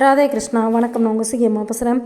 ராதே கிருஷ்ணா வணக்கம். நான் உங்கள் சிஎம்மா பேசுகிறேன்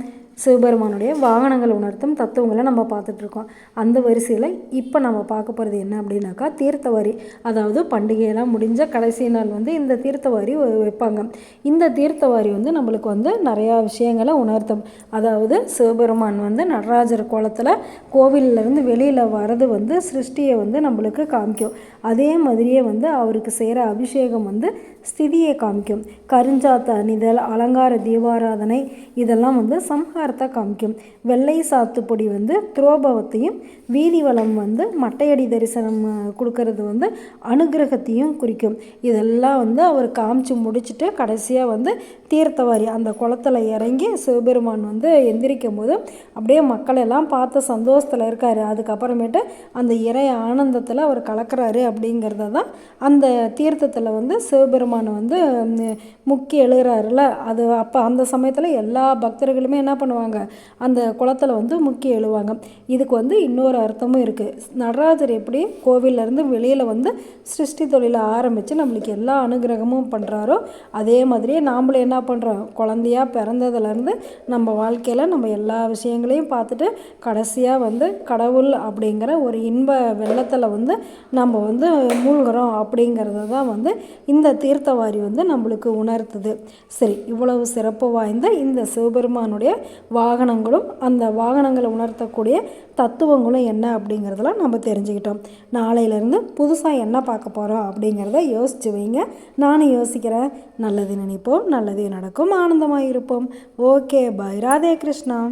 சிவபெருமானுடைய வாகனங்கள் உணர்த்தும் தத்துவங்களை நம்ம பார்த்துட்ருக்கோம். அந்த வரிசையில் இப்போ நம்ம பார்க்க போகிறது என்ன அப்படின்னாக்கா தீர்த்தவாரி. அதாவது பண்டிகையெல்லாம் முடிஞ்ச கடைசி நாள் வந்து இந்த தீர்த்தவாரி வைப்பாங்க. இந்த தீர்த்தவாரி வந்து நம்மளுக்கு வந்து நிறையா விஷயங்களை உணர்த்தும். அதாவது சிவபெருமான் வந்து நடராஜர் கோலத்தில் கோவிலிருந்து வெளியில் வர்றது வந்து சிருஷ்டியை வந்து நம்மளுக்கு காமிக்கும். அதே மாதிரியே வந்து அவருக்கு செய்கிற அபிஷேகம் வந்து ஸ்திதியை காமிக்கும். கருஞ்சாத்த அணிதல் அலங்கார தீபாராதனை இதெல்லாம் வந்து அர்த்தம் காமிக்கும். வெள்ளை சாத்துப்பொடி வந்து துரோபவத்தையும் வீதி வளம் வந்து மட்டையடி தரிசனம் கொடுக்கறது வந்து அனுகிரகத்தையும் குறிக்கும். இதெல்லாம் வந்து அவர் காமிச்சு முடிச்சுட்டு கடைசியாக வந்து தீர்த்தவாரி அந்த குளத்துல இறங்கி சிவபெருமான் வந்து எந்திரிக்கும் போது அப்படியே மக்கள் எல்லாம் பார்த்த சந்தோஷத்தில் இருக்காரு. அதுக்கப்புறமேட்டு அந்த இறை ஆனந்தத்தில் அவர் கலக்கிறாரு அப்படிங்கிறத தான் அந்த தீர்த்தத்தில் வந்து சிவபெருமான் வந்து முக்கி எழுகிறாருல அது அப்போ அந்த சமயத்தில் எல்லா பக்தர்களுமே என்ன பண்ணுவாங்க? அந்த குளத்துல வந்து முக்கி எழுவாங்க. இதுக்கு வந்து இன்னொரு அர்த்தமும் இருக்குது நடராஜர் எப்படி கோவில்லேருந்து வெளியில் வந்து சிருஷ்டி தொழிலை ஆரம்பித்து நம்மளுக்கு எல்லா அனுகிரகமும் பண்ணுறாரோ அதே மாதிரியே நாம்ளும் என்ன பண்ணுறோம் குழந்தையா பிறந்ததுலேருந்து நம்ம வாழ்க்கையில் நம்ம எல்லா விஷயங்களையும் பார்த்துட்டு கடைசியாக வந்து கடவுள் அப்படிங்கிற ஒரு இன்ப வெள்ளத்தில் வந்து நம்ம வந்து மூழ்கிறோம் அப்படிங்கிறத தான் வந்து இந்த தீர்த்தவாரி வந்து நம்மளுக்கு உணர்த்துது. சரி இவ்வளவு சிறப்பு வாய்ந்த இந்த சிவபெருமானுடைய வாகனங்களும் அந்த வாகனங்களை உணர்த்தக்கூடிய தத்துவங்களும் என்ன அப்படிங்கிறதெல்லாம் நம்ம தெரிஞ்சுக்கிட்டோம். நாளையிலேருந்து புதுசாக என்ன பார்க்க போகிறோம் அப்படிங்கிறத யோசிச்சு வைங்க. நானும் யோசிக்கிறேன். நல்லது நினைப்போம் நல்லதே நடக்கும் ஆனந்தமாக இருப்போம். Okay bye. ராதே கிருஷ்ணா.